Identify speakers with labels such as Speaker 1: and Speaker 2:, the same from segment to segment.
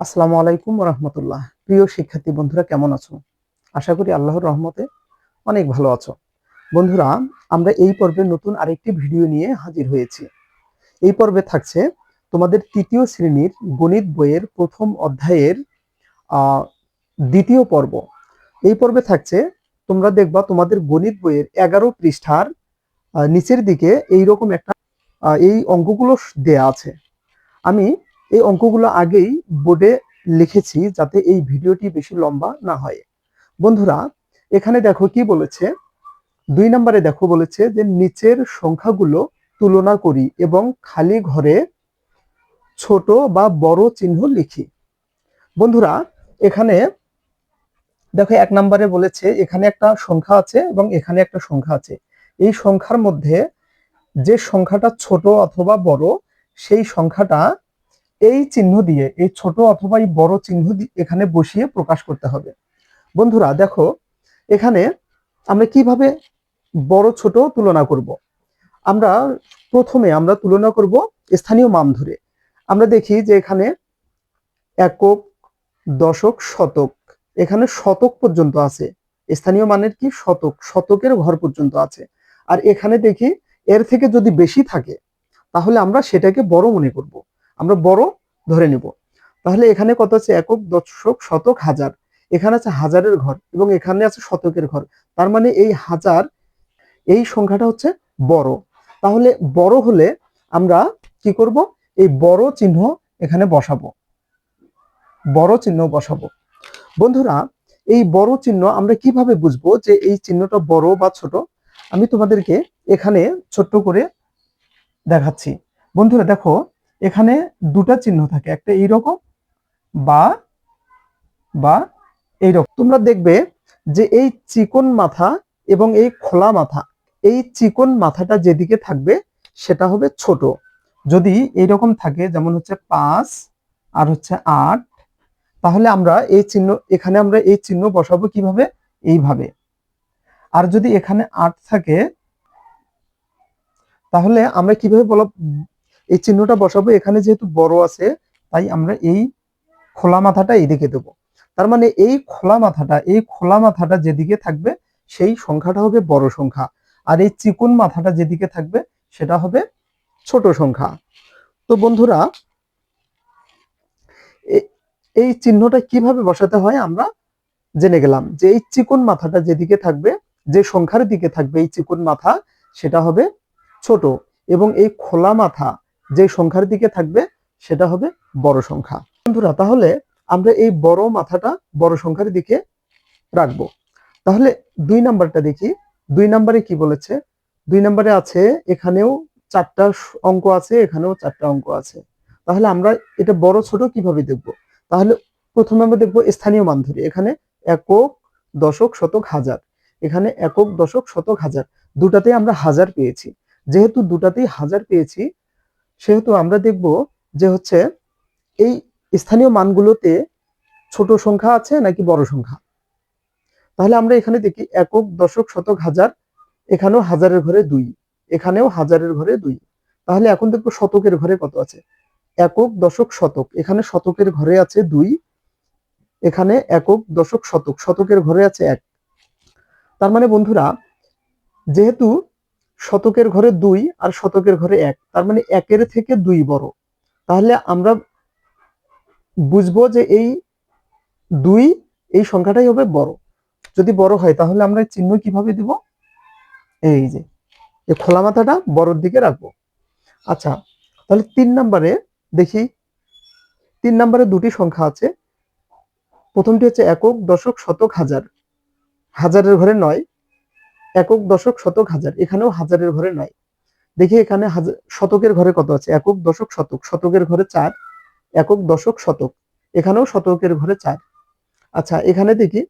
Speaker 1: আসসালামু আলাইকুম রহমতুল্লাহ প্রিয় শিক্ষার্থী বন্ধুরা, কেমন আছো? আশা করি আল্লাহর রহমতে অনেক ভালো আছো। বন্ধুরা, আমরা এই পর্বে নতুন আরেকটি ভিডিও নিয়ে হাজির হয়েছি। এই পর্বে থাকছে তোমাদের তৃতীয় শ্রেণির গণিত বইয়ের প্রথম অধ্যায়ের দ্বিতীয় পর্ব। এই পর্বে থাকছে, তোমরা দেখবা তোমাদের গণিত বইয়ের এগারো পৃষ্ঠার নিচের দিকে এই রকম একটা এই অঙ্কগুলো দেয়া আছে। আমি এই অঙ্কগুলো আগেই বোর্ডে লিখেছি যাতে এই ভিডিওটি বেশি লম্বা না হয়। বন্ধুরা, এখানে দেখো কি বলেছে? দুই নম্বরে দেখো বলেছে যে নিচের সংখ্যাগুলো তুলনা করি এবং খালি ঘরে ছোট বা বড় চিহ্ন লিখি। বন্ধুরা, এখানে দেখো এক নম্বরে বলেছে এখানে একটা সংখ্যা আছে এবং এখানে একটা সংখ্যা আছে। এই সংখ্যার মধ্যে যে সংখ্যাটা ছোট অথবা বড়, সেই সংখ্যাটা এই চিহ্ন দিয়ে, এই ছোট অথবা এই বড় চিহ্ন এখানে বসিয়ে প্রকাশ করতে হবে। বন্ধুরা, দেখো, এখানে আমরা কীভাবে বড়, ছোট তুলনা করব? আমরা প্রথমে আমরা তুলনা করব স্থানীয় মান ধরে। আমরা দেখি যে এখানে একক, দশক, শতক। এখানে শতক পর্যন্ত আছে। স্থানীয় মানের কি? শতক। শতকের ঘর পর্যন্ত আছে। আর এখানে দেখি এর থেকে যদি বেশি থাকে, তাহলে আমরা সেটাকে বড় মনে করব। আমরা বড় ধরে নিব। তাহলে এখানে কত আছে? একক দশক শতক হাজার। এখানে আছে হাজারের ঘর এবং এখানে আছে শতকের ঘর। তার মানে এই হাজার, এই সংখ্যাটা হচ্ছে বড়। তাহলে বড় হলে আমরা কি করব? এই বড় চিহ্ন এখানে বসাবো। বড় চিহ্ন বসাবো। বন্ধুরা, এই বড় চিহ্ন আমরা কীভাবে বুঝব যে এই চিহ্নটা বড় বা ছোট? আমি তোমাদেরকে এখানে ছোট্ট করে দেখাচ্ছি। বন্ধুরা, দেখো এখানে দুটা চিহ্ন থাকে, একটা এইরকম বা বা এইরকম। তোমরা দেখবে যে এই চিকন মাথা এবং এই খোলা মাথা, এই চিকন মাথাটা যেদিকে থাকবে সেটা হবে ছোট। যদি এইরকম থাকে, যেমন হচ্ছে পাঁচ আর হচ্ছে আট, তাহলে আমরা এই চিহ্ন, এখানে আমরা এই চিহ্ন বসাবো কীভাবে? এইভাবে। আর যদি এখানে আট থাকে, তাহলে আমরা কীভাবে এই চিহ্নটা বসাবো, এখানে যেহেতু বড় আছে, তাই আমরা এই খোলা মাথাটা এইদিকে দেবো। তার মানে এই খোলা মাথাটা, এই খোলা মাথাটা যেদিকে থাকবে, সেই সংখ্যাটা হবে বড় সংখ্যা। আর এই চিকন মাথাটা যেদিকে থাকবে, সেটা হবে ছোট সংখ্যা। তো বন্ধুরা এই চিহ্নটা কীভাবে বসাতে হয় আমরা জেনে গেলাম। যে এই চিকন মাথাটা যেদিকে থাকবে, যে সংখ্যার দিকে থাকবে এই চিকন মাথা, সেটা হবে ছোট। এবং এই খোলা মাথা যে সংখ্যার দিকে থাকবে, সেটা হবে বড় সংখ্যা। বন্ধুরা, তাহলে আমরা এই বড় মাথাটা বড় সংখ্যার দিকে রাখব। তাহলে দুই নাম্বারটা দেখি। দুই নাম্বারে কি বলেছে? দুই নাম্বারে আছে, এখানেও চারটা অঙ্ক আছে, এখানেও চারটা অঙ্ক আছে। তাহলে আমরা এটা বড় ছোট কীভাবে দেখব? তাহলে প্রথমে আমরা দেখব স্থানীয় মান ধরে। এখানে একক দশক শতক হাজার। এখানে একক দশক শতক হাজার। দুটাতেই আমরা হাজার পেয়েছি। যেহেতু দুটাতেই হাজার পেয়েছি সেহেতু আমরা দেখব যে হচ্ছে এই স্থানীয় মানগুলোতে ছোট সংখ্যা আছে নাকি বড় সংখ্যা? তাহলে আমরা এখানে দেখি একক, দশক, শতক, হাজার। এখানেও হাজারের ঘরে দুই, এখানেও হাজারের ঘরে দুই। তাহলে এখন দেখব শতকের ঘরে কত আছে? একক, দশক, শতক। এখানে শতকের ঘরে আছে দুই, এখানে একক, দশক, শতক। শতকের ঘরে আছে এক। তার মানে বন্ধুরা, যেহেতু শতকের ঘরে দুই আর শতকের ঘরে এক। তার মানে একের থেকে দুই বড়। তাহলে আমরা বুঝব যে এই দুই, এই সংখ্যাটাই হবে বড়। যদি বড় হয়, তাহলে আমরা চিহ্ন কীভাবে দিব? এই যে, এই খোলা মাথাটা বড়র দিকে রাখব। আচ্ছা তাহলে তিন নম্বরে দেখি, তিন নম্বরে দুটি সংখ্যা আছে। প্রথমটি হচ্ছে একক, দশক, শতক, হাজার। হাজারের ঘরে নয় একক দশক শতক হাজার। এখানেও হাজারের ঘরে নয় দেখি এখানে শতকের ঘরে কত আছে? একক দশক শতক। শতকের ঘরে চার, একক দশক শতক। এখানেও শতকের ঘরে চার। আচ্ছা এখানে দেখি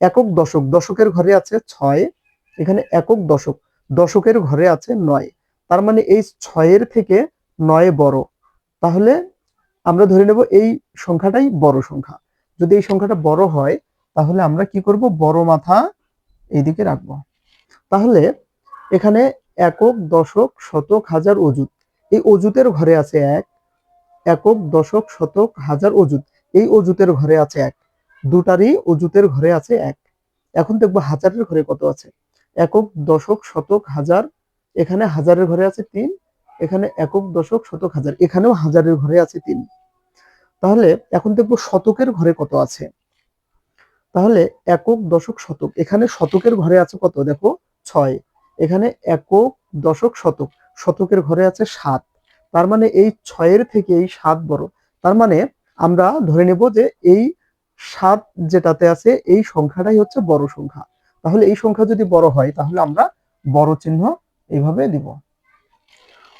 Speaker 1: একক দশক। দশকের ঘরে আছে ছয়, এখানে একক দশক। দশকের ঘরে আছে নয়। তার মানে এই ছয়ের থেকে নয় বড়। তাহলে আমরা ধরে নেব এই সংখ্যাটাই বড় সংখ্যা। যদি এই সংখ্যাটা বড় হয়, তাহলে আমরা কি করব? বড় মাথা এইদিকে রাখব। তাহলে এখানে একক, দশক, শতক, হাজার অজুত এই অজুতের ঘরে আছে এক, একক, দশক, শতক, হাজার অজুত এই অজুতের ঘরে আছে এক, দুটারই অজুতের ঘরে আছে এক। এখন দেখব হাজারের ঘরে কত আছে? একক, দশক, শতক, হাজার, এখানে হাজারের ঘরে আছে তিন, এখানে একক, দশক, শতক, হাজার, এখানেও হাজারের ঘরে আছে তিন। তাহলে এখন দেখব শতকের ঘরে কত আছে? তাহলে একক, দশক, শতক, এখানে শতকের ঘরে আছে কত? দেখো ছয়। এখানে একক, দশক, শতক। শতকের ঘরে আছে সাত। তার মানে এই ছয়ের থেকে এই সাত বড়। তার মানে আমরা ধরে নেব যে এই সাত যেটাতে আছে, এই সংখ্যাটাই হচ্ছে বড় সংখ্যা। তাহলে এই সংখ্যা যদি বড় হয়, তাহলে আমরা বড় চিহ্ন এইভাবে দিব।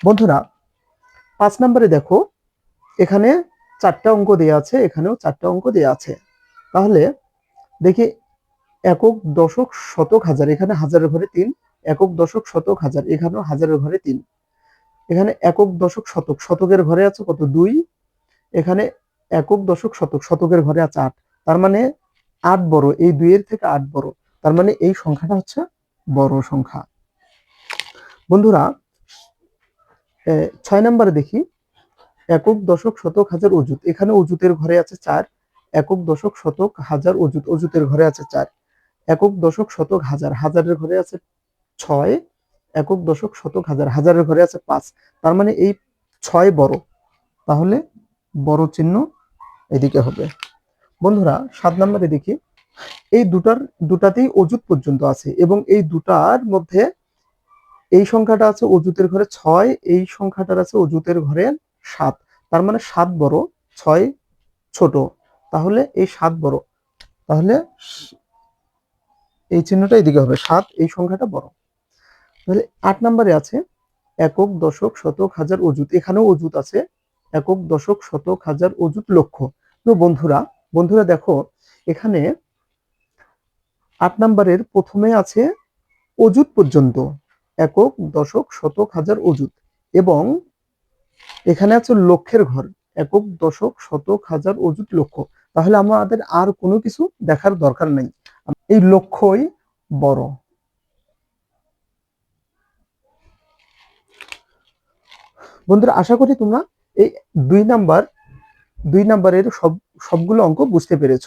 Speaker 1: বন্ধুরা, পাঁচ নম্বরে দেখো, এখানে চারটা অঙ্ক দেওয়া আছে, এখানেও চারটা অঙ্ক দেওয়া আছে। তাহলে দেখি একক দশক শতক হাজার, এখানে হাজারের ঘরে তিন, একক দশক শতক হাজার, এখানেও হাজারের ঘরে তিন। এখানে একক দশক শতক, শতকের ঘরে আছে কত? দুই। এখানে একক দশক শতক, শতকের ঘরে আছে আট। তার মানে আট বড়, এই দুইয়ের থেকে আট বড়। তার মানে এই সংখ্যাটা হচ্ছে বড় সংখ্যা। বন্ধুরা ছয় নম্বরে দেখি। একক দশক শতক হাজার অজুত এখানে অজুতের ঘরে আছে চার, একক দশক শতক হাজার অজুত অজুতের ঘরে আছে চার। একক দশক শতক হাজার, হাজারের ঘরে আছে ছয়, একক দশক শতক হাজার, হাজারের ঘরে আছে পাঁচ। তার মানে এই ছয় বড়। তাহলে বড় চিহ্ন এদিকে হবে। বন্ধুরা, সাত নম্বরে দেখি। এই দুটার, দুটাতেই অজুত পর্যন্ত আছে এবং এই দুটার মধ্যে এই সংখ্যাটা আছে অজুতের ঘরে ছয়, এই সংখ্যাটার আছে অজুতের ঘরে সাত। তার মানে সাত বড়, ছয় ছোট। তাহলে এই সাত বড়। তাহলে এই চিহ্নটা এদিকে হবে। সাত, এই সংখ্যাটা বড়। তাহলে আট নম্বরে আছে, একক, দশক, শতক, হাজার অজুত এখানেও অজুত আছে, একক, দশক, শতক, হাজার অজুত লক্ষ তো বন্ধুরা বন্ধুরা দেখো, এখানে আট নম্বরের প্রথমে আছে অজুত পর্যন্ত। একক, দশক, শতক, হাজার অজুত এবং এখানে আছে লক্ষের ঘর। একক, দশক, শতক, হাজার অজুত লক্ষ তাহলে আমাদের আর কোনো কিছু দেখার দরকার নেই। এই লক্ষ্যই বড়। বন্ধুরা, আশা করি তোমরা এই দুই নাম্বার, দুই নাম্বারের সব, সবগুলো অঙ্ক বুঝতে পেরেছ।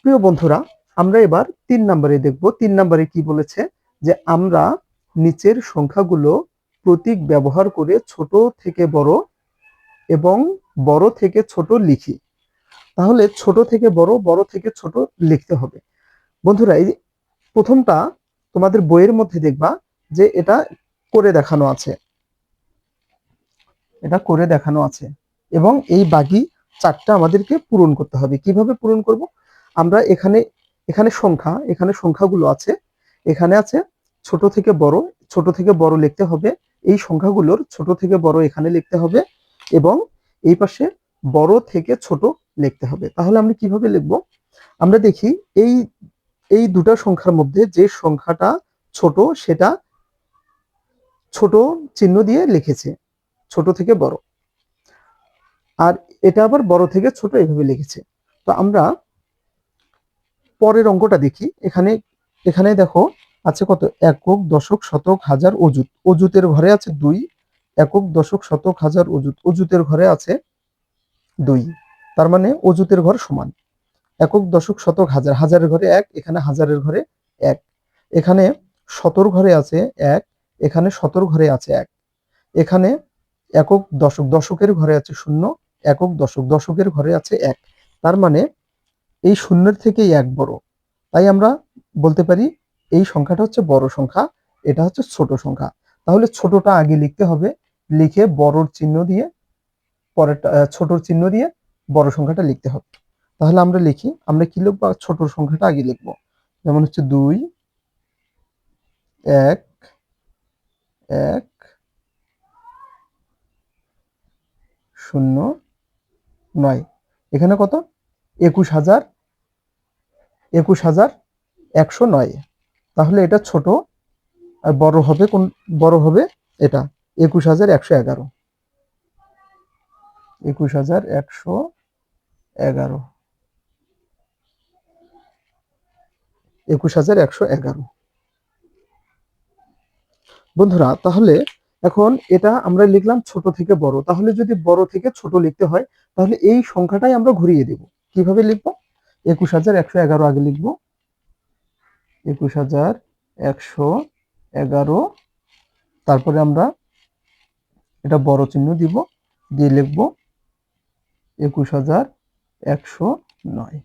Speaker 1: প্রিয় বন্ধুরা, আমরা এবার তিন নাম্বারে দেখব। তিন নাম্বারে কি বলেছে? যে আমরা নিচের সংখ্যাগুলো প্রতীক ব্যবহার করে ছোট থেকে বড় এবং বড় থেকে ছোট লিখি। তাহলে ছোট থেকে বড় বড় থেকে ছোট লিখতে হবে। বন্ধুরা, এই প্রথমটা তোমাদের বইয়ের মধ্যে দেখবা যে এটা করে দেখানো আছে। এটা করে দেখানো আছে এবং এই বাকি চারটা আমাদেরকে পূরণ করতে হবে। কীভাবে পূরণ করব? আমরা এখানে এখানে সংখ্যা, এখানে সংখ্যাগুলো আছে। এখানে আছে ছোট থেকে বড়, ছোট থেকে বড় লিখতে হবে। এই সংখ্যাগুলোর ছোট থেকে বড় এখানে লিখতে হবে এবং এই পাশে বড় থেকে ছোট লিখতে হবে। তাহলে আমরা কীভাবে লিখব? আমরা দেখি এই এই দুটা সংখ্যার মধ্যে যে সংখ্যাটা ছোট, সেটা ছোট চিহ্ন দিয়ে লিখেছে, ছোট থেকে বড়। আর এটা আবার বড় থেকে ছোট এভাবে লিখেছে। তো আমরা পরের অঙ্কটা দেখি। এখানে এখানে দেখো, আছে কত? একক, দশক, শতক, হাজার অজুত অজুতের ঘরে আছে দুই, একক, দশক, শতক, হাজার অজুত অজুতের ঘরে আছে দুই। তার মানে অজুতের ঘর সমান। একক দশক শতক হাজার, হাজারের ঘরে এক, এখানে হাজারের ঘরে এক। এখানে শতর ঘরে আছে এক, এখানে শতর ঘরে আছে এক। এখানে একক দশক, দশকের ঘরে আছে শূন্য, একক দশক, দশকের ঘরে আছে এক। তার মানে এই শূন্যের থেকেই এক বড়। তাই আমরা বলতে পারি এই সংখ্যাটা হচ্ছে বড় সংখ্যা, এটা হচ্ছে ছোট সংখ্যা। তাহলে ছোটটা আগে লিখতে হবে, লিখে বড়র চিহ্ন দিয়ে পরেরটা ছোটর চিহ্ন দিয়ে বড় সংখ্যাটা লিখতে হবে। তাহলে আমরা লিখি, আমরা কি লিখব? ছোট সংখ্যাটা আগে লিখব। যেমন হচ্ছে দুই, এক এক, শূন্য, নয়। এখানে কত? একুশ হাজার একুশ হাজার একশো নয়। তাহলে এটা ছোট, আর বড় হবে কোন, বড় হবে এটা, একুশ হাজার একশো এগারো। একুশ হাজার একশো এগারো। একুশ হাজার একশো এগারো। বন্ধুরা, তাহলে এখন এটা আমরা লিখলাম ছোট থেকে বড়। তাহলে যদি বড় থেকে ছোট লিখতে হয়, তাহলে এই সংখ্যাটাই আমরা ঘুরিয়ে দেব। কীভাবে লিখব? একুশ হাজার একশো এগারো আগে লিখব। একুশ হাজার একশো এগারো, তারপরে আমরা এটা বড় চিহ্ন দিব, দিয়ে লিখব একুশ হাজার একশো নয়।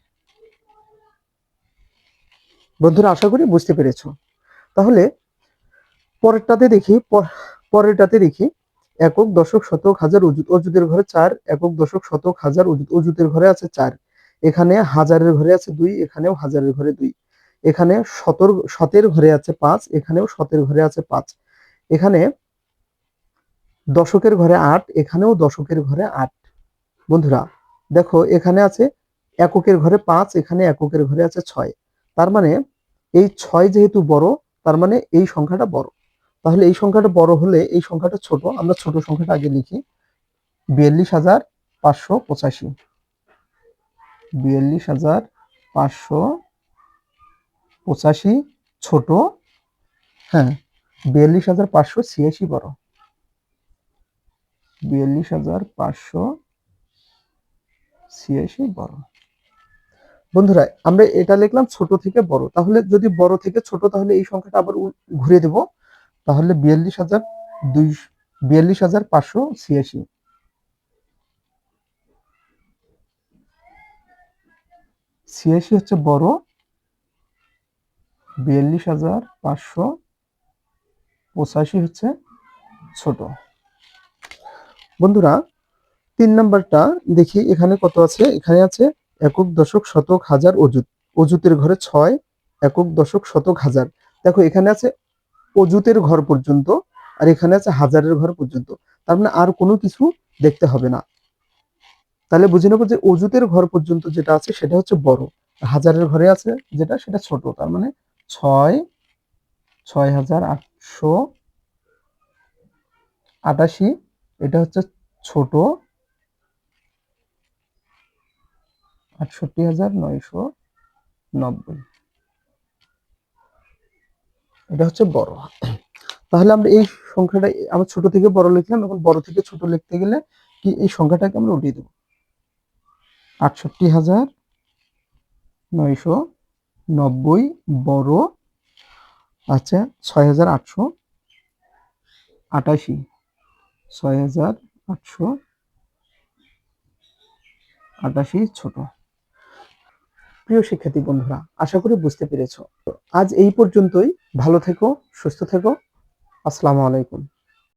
Speaker 1: বন্ধুরা, আশা করি বুঝতে পেরেছ। তাহলে পরেরটাতে দেখি পরেরটাতে দেখি, একক দশক শতক হাজার অজুতের ঘরে চার, একক দশক শতক হাজার অজুত অজুতের ঘরে আছে চার। এখানে হাজারের ঘরে আছে দুই, এখানেও হাজারের ঘরে দুই। এখানে শতর শতের ঘরে আছে পাঁচ, এখানেও শতের ঘরে আছে পাঁচ। এখানে দশকের ঘরে আট, এখানেও দশকের ঘরে আট। বন্ধুরা, দেখো, এখানে আছে এককের ঘরে পাঁচ, এখানে এককের ঘরে আছে ছয়। তার মানে এই ছয় যেহেতু বড়, তার মানে এই সংখ্যাটা বড়। তাহলে এই সংখ্যাটা বড় হলে এই সংখ্যাটা ছোট। আমরা ছোট সংখ্যাটা আগে লিখি। বিয়াল্লিশ হাজার পাঁচশো পঁচাশি। বিয়াল্লিশ হাজার পাঁচশো পঁচাশি ছোট। হ্যাঁ বিয়াল্লিশ হাজার পাঁচশো ছিয়াশি বড়। বিয়াল্লিশ হাজার পাঁচশো ছিয়াশি বড়। বন্ধুরা, আমরা এটা লিখলাম ছোট থেকে বড়। তাহলে যদি বড় থেকে ছোট, তাহলে এই সংখ্যাটা আবার ঘুরিয়ে দেব। তাহলে বিয়াল্লিশ হাজার দুই বিয়াল্লিশ হাজার পাঁচশো ছিয়াশি। ছিয়াশি হচ্ছে বড়, বিয়াল্লিশ হাজার পাঁচশো পঁচাশি হচ্ছে ছোট। বন্ধুরা, তিন নাম্বারটা দেখি এখানে কত আছে? এখানে আছে একক দশক শতক হাজার অজুত অজুতের ঘরে ছয় একক দশক শতক হাজার। দেখো, এখানে আছে অজুতের ঘর পর্যন্ত আর এখানে আছে হাজারের ঘর পর্যন্ত। তার মানে আর কোনো কিছু দেখতে হবে না। তাহলে বুঝে নেব যে অজুতের ঘর পর্যন্ত যেটা আছে সেটা হচ্ছে বড়। হাজারের ঘরে আছে যেটা, সেটা ছোট। তার মানে ছয় ছয় হাজার আটশো আটাশি, এটা হচ্ছে ছোট। আটষট্টি হাজার নয়শো নব্বই। এটা হচ্ছে বড়। তাহলে আমরা এই সংখ্যাটা আমরা ছোট থেকে বড় লিখলাম, এখন বড় থেকে ছোট লিখতে গেলে কি এই সংখ্যাটাকে আমরা উঠিয়ে দেবো? আটষট্টি হাজার নয়শো নব্বই বড় আচ্ছা ছয় হাজার আটশো আটাশি। ছয় হাজার আটশো আটাশি ছোট। প্রিয় শিক্ষার্থী বন্ধুরা, আশা করি বুঝতে পেরেছ। আজ এই পর্যন্তই। ভালো থেকো, সুস্থ থেকো। আসসালামু আলাইকুম।